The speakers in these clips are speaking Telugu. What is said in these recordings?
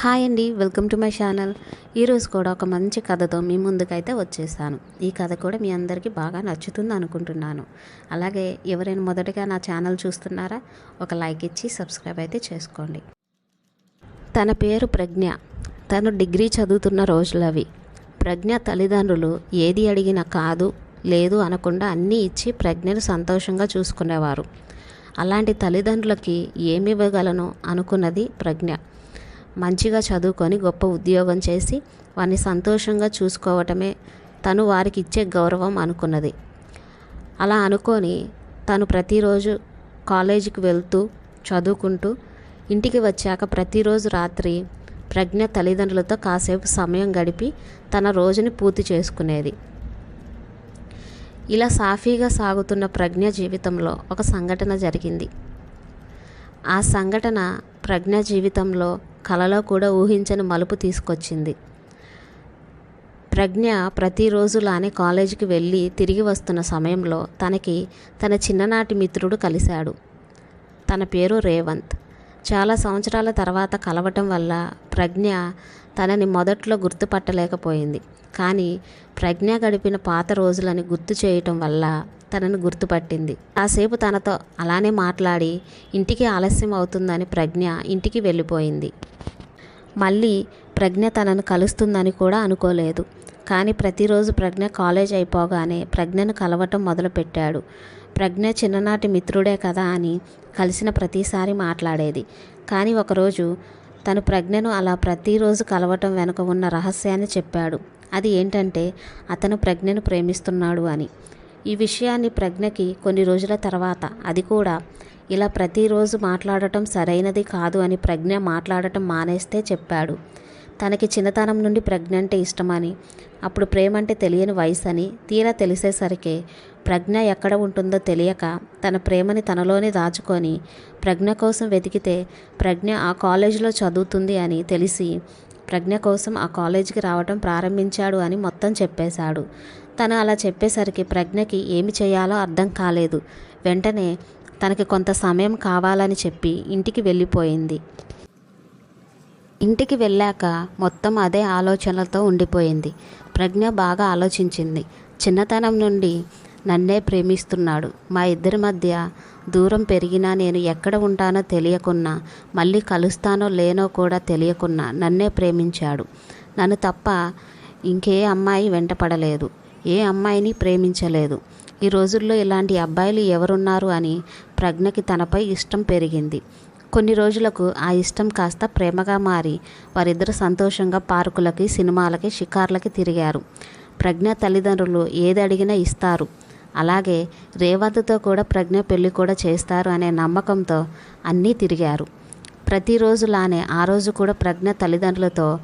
హాయ్ అండి వెల్కమ్ టు మై ఛానల్. ఈరోజు కూడా ఒక మంచి కథతో మీ ముందుకైతే వచ్చేసాను ఈ కథ కూడా మీ అందరికీ బాగా నచ్చుతుంది అనుకుంటున్నాను. అలాగే ఎవరైనా మొదటగా నా ఛానల్ చూస్తున్నారా ఒక లైక్ ఇచ్చి సబ్స్క్రైబ్ అయితే చేసుకోండి. తన పేరు ప్రజ్ఞ. తను డిగ్రీ చదువుతున్న రోజులవి ప్రజ్ఞ తల్లిదండ్రులు ఏది అడిగినా కాదు లేదు అనకుండా అన్నీ ఇచ్చి ప్రజ్ఞను సంతోషంగా చూసుకునేవారు. అలాంటి తల్లిదండ్రులకి ఏమి ఇవ్వగలను అనుకున్నది ప్రజ్ఞ. మంచిగా చదువుకొని గొప్ప ఉద్యోగం చేసి వారిని సంతోషంగా చూసుకోవటమే తను వారికి ఇచ్చే గౌరవం అనుకున్నది. అలా అనుకొని తను ప్రతిరోజు కాలేజీకి వెళ్తూ చదువుకుంటూ ఇంటికి వచ్చాక ప్రతిరోజు రాత్రి ప్రజ్ఞ తల్లిదండ్రులతో కాసేపు సమయం గడిపి తన రోజుని పూర్తి చేసుకునేది. ఇలా సాఫీగా సాగుతున్న ప్రజ్ఞ జీవితంలో ఒక సంఘటన జరిగింది. ఆ సంఘటన ప్రజ్ఞ జీవితంలో కలలో కూడా ఊహించని మలుపు తీసుకొచ్చింది. ప్రజ్ఞ ప్రతిరోజులానే కాలేజీకి వెళ్ళి తిరిగి వస్తున్న సమయంలో తనకి తన చిన్ననాటి మిత్రుడు కలిశాడు. తన పేరు రేవంత్. చాలా సంవత్సరాల తర్వాత కలవటం వల్ల ప్రజ్ఞ తనని మొదట్లో గుర్తుపట్టలేకపోయింది. కానీ ప్రజ్ఞ గడిపిన పాత రోజులని గుర్తు చేయటం వల్ల తనను గుర్తుపట్టింది. కాసేపు తనతో అలానే మాట్లాడి ఇంటికి ఆలస్యం అవుతుందని ప్రజ్ఞ ఇంటికి వెళ్ళిపోయింది. మళ్ళీ ప్రజ్ఞ తనను కలుస్తుందని కూడా అనుకోలేదు. కానీ ప్రతిరోజు ప్రజ్ఞ కాలేజ్ అయిపోగానే ప్రజ్ఞను కలవటం మొదలుపెట్టాడు. ప్రజ్ఞ చిన్ననాటి మిత్రుడే కదా అని కలిసిన ప్రతిసారి మాట్లాడేది. కానీ ఒకరోజు తను ప్రజ్ఞను అలా ప్రతిరోజు కలవటం వెనుక ఉన్న రహస్యాన్ని చెప్పాడు. అది ఏంటంటే అతను ప్రజ్ఞను ప్రేమిస్తున్నాడు అని. ఈ విషయాన్ని ప్రజ్ఞకి కొన్ని రోజుల తర్వాత అది కూడా ఇలా ప్రతిరోజు మాట్లాడటం సరైనది కాదు అని ప్రజ్ఞ మాట్లాడటం మానేస్తే చెప్పాడు. తనకి చిన్నతనం నుండి ప్రజ్ఞ అంటే ఇష్టమని అప్పుడు ప్రేమ అంటే తెలియని వయసు అని తీరా తెలిసేసరికి ప్రజ్ఞ ఎక్కడ ఉంటుందో తెలియక తన ప్రేమని తనలోనే దాచుకొని ప్రజ్ఞ కోసం వెతికితే ప్రజ్ఞ ఆ కాలేజీలో చదువుతుంది అని తెలిసి ప్రజ్ఞ కోసం ఆ కాలేజీకి రావడం ప్రారంభించాడు అని మొత్తం చెప్పేశాడు. తను అలా చెప్పేసరికి ప్రజ్ఞకి ఏమి చేయాలో అర్థం కాలేదు. వెంటనే తనకి కొంత సమయం కావాలని చెప్పి ఇంటికి వెళ్ళిపోయింది. ఇంటికి వెళ్ళాక మొత్తం అదే ఆలోచనలతో ఉండిపోయింది. ప్రజ్ఞ బాగా ఆలోచించింది. చిన్నతనం నుండి నన్నే ప్రేమిస్తున్నాడు. మా ఇద్దరి మధ్య దూరం పెరిగినా నేను ఎక్కడ ఉంటానో తెలియకున్నా మళ్ళీ కలుస్తానో లేనో కూడా తెలియకున్నా నన్నే ప్రేమించాడు. నన్ను తప్ప ఇంకే అమ్మాయి వెంటపడలేదు. ఏ అమ్మాయిని ప్రేమించలేదు. ఈ రోజుల్లో ఇలాంటి అబ్బాయిలు ఎవరున్నారు అని ప్రజ్ఞకి తనపై ఇష్టం పెరిగింది. కొన్ని రోజులకు ఆ ఇష్టం కాస్త ప్రేమగా మారి వారిద్దరు సంతోషంగా పార్కులకి సినిమాలకి షికార్లకి తిరిగారు. ప్రజ్ఞ తల్లిదండ్రులు ఏది అడిగినా ఇస్తారు. అలాగే రేవంత్తో కూడా ప్రజ్ఞ పెళ్ళి కూడా చేస్తారు అనే నమ్మకంతో అన్నీ తిరిగారు. ప్రతిరోజులానే ఆ రోజు కూడా ప్రజ్ఞ తల్లిదండ్రులతో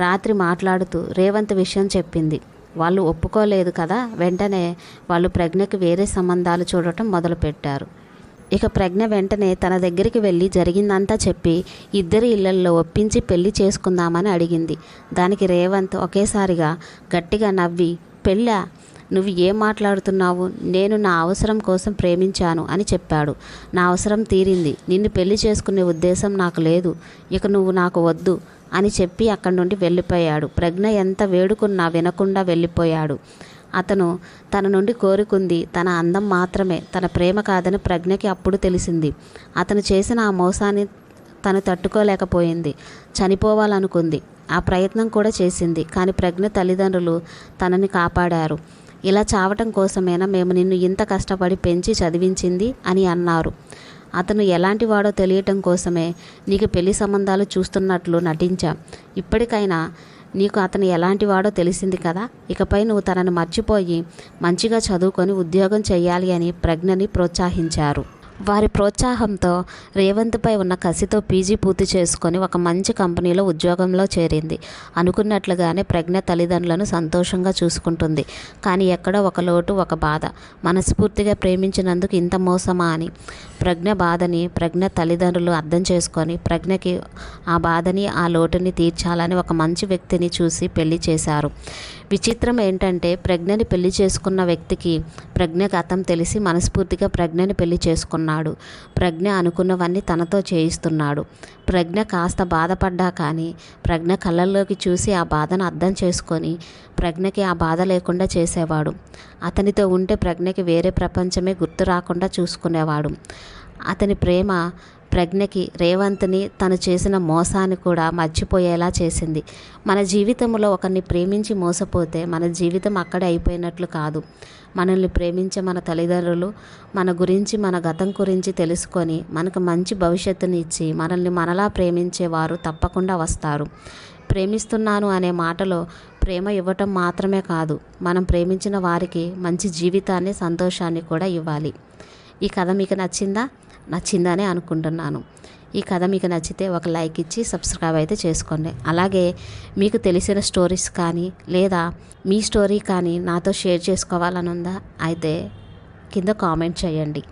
రాత్రి మాట్లాడుతూ రేవంత్ విషయం చెప్పింది. వాళ్ళు ఒప్పుకోలేదు కదా వెంటనే వాళ్ళు ప్రజ్ఞకి వేరే సంబంధాలు చూడటం మొదలుపెట్టారు. ఇక ప్రజ్ఞ వెంటనే తన దగ్గరికి వెళ్ళి జరిగిందంతా చెప్పి ఇద్దరి ఇళ్ళల్లో ఒప్పించి పెళ్ళి చేసుకుందామని అడిగింది. దానికి రేవంత్ ఒకేసారిగా గట్టిగా నవ్వి పెళ్ళా నువ్వు ఏం మాట్లాడుతున్నావు? నేను నా అవసరం కోసం ప్రేమించాను అని చెప్పాడు. నా అవసరం తీరింది. నిన్ను పెళ్ళి చేసుకునే ఉద్దేశం నాకు లేదు. ఇక నువ్వు నాకు వద్దు. అని చెప్పి అక్కడి నుండి వెళ్ళిపోయాడు. ప్రజ్ఞ ఎంత వేడుకున్నా వినకుండా వెళ్ళిపోయాడు. అతను తన నుండి కోరుకుంది తన అందం మాత్రమే తన ప్రేమ కాదని ప్రజ్ఞకి అప్పుడు తెలిసింది. అతను చేసిన ఆ మోసాన్ని తను తట్టుకోలేకపోయింది. చనిపోవాలనుకుంది. ఆ ప్రయత్నం కూడా చేసింది. కానీ ప్రజ్ఞ తల్లిదండ్రులు తనని కాపాడారు. ఇలా చావటం కోసమేనా మేము నిన్ను ఇంత కష్టపడి పెంచి చదివించింది? అని అన్నారు. అతను ఎలాంటి వాడో తెలియటం కోసమే నీకు పెళ్ళి సంబంధాలు చూస్తున్నట్లు నటించాం. ఇప్పటికైనా నీకు అతను ఎలాంటి వాడో తెలిసింది కదా? ఇకపై నువ్వు తనను మర్చిపోయి మంచిగా చదువుకొని ఉద్యోగం చేయాలి అని ప్రజ్ఞని ప్రోత్సహించారు. వారి ప్రోత్సాహంతో రేవంత్పై ఉన్న కసితో పీజీ పూర్తి చేసుకొని ఒక మంచి కంపెనీలో ఉద్యోగంలో చేరింది. అనుకున్నట్లుగానే ప్రజ్ఞ తల్లిదండ్రులను సంతోషంగా చూసుకుంటుంది. కానీ ఎక్కడో ఒక లోటు ఒక బాధ. మనస్ఫూర్తిగా ప్రేమించినందుకు ఇంత మోసమా అని ప్రజ్ఞ బాధని ప్రజ్ఞ తల్లిదండ్రులు అర్థం చేసుకొని ప్రజ్ఞకి ఆ బాధని ఆ లోటుని తీర్చాలని ఒక మంచి వ్యక్తిని చూసి పెళ్ళి చేశారు. విచిత్రం ఏంటంటే ప్రజ్ఞని పెళ్ళి చేసుకున్న వ్యక్తికి ప్రజ్ఞ గతం తెలిసి మనస్ఫూర్తిగా ప్రజ్ఞని పెళ్ళి చేసుకున్నాడు. ప్రజ్ఞ అనుకున్నవన్నీ తనతో చేయిస్తున్నాడు. ప్రజ్ఞ కాస్త బాధపడ్డా కానీ ప్రజ్ఞ కళ్ళల్లోకి చూసి ఆ బాధను అర్థం చేసుకొని ప్రజ్ఞకి ఆ బాధ లేకుండా చేసేవాడు. అతనితో ఉంటే ప్రజ్ఞకి వేరే ప్రపంచమే గుర్తు రాకుండా చూసుకునేవాడు. అతని ప్రేమ ప్రజ్ఞకి రేవంత్ని తను చేసిన మోసాన్ని కూడా మర్చిపోయేలా చేసింది. మన జీవితంలో ఒకరిని ప్రేమించి మోసపోతే మన జీవితం అక్కడే అయిపోయినట్లు కాదు. మనల్ని ప్రేమించే మన తల్లిదండ్రులు మన గురించి మన గతం గురించి తెలుసుకొని మనకు మంచి భవిష్యత్తుని ఇచ్చి మనల్ని మనలా ప్రేమించేవారు తప్పకుండా వస్తారు. ప్రేమిస్తున్నాను అనే మాటలో ప్రేమ ఇవ్వటం మాత్రమే కాదు మనం ప్రేమించిన వారికి మంచి జీవితాన్ని సంతోషాన్ని కూడా ఇవ్వాలి. ఈ కథ మీకు నచ్చిందా? నచ్చిందని అనుకుంటున్నాను. ఈ కథ మీకు నచ్చితే ఒక లైక్ ఇచ్చి సబ్స్క్రైబ్ అయితే చేసుకోండి. అలాగే మీకు తెలిసిన స్టోరీస్ కానీ లేదా మీ స్టోరీ కానీ నాతో షేర్ చేసుకోవాలని ఉందా అయితే కింద కామెంట్ చేయండి.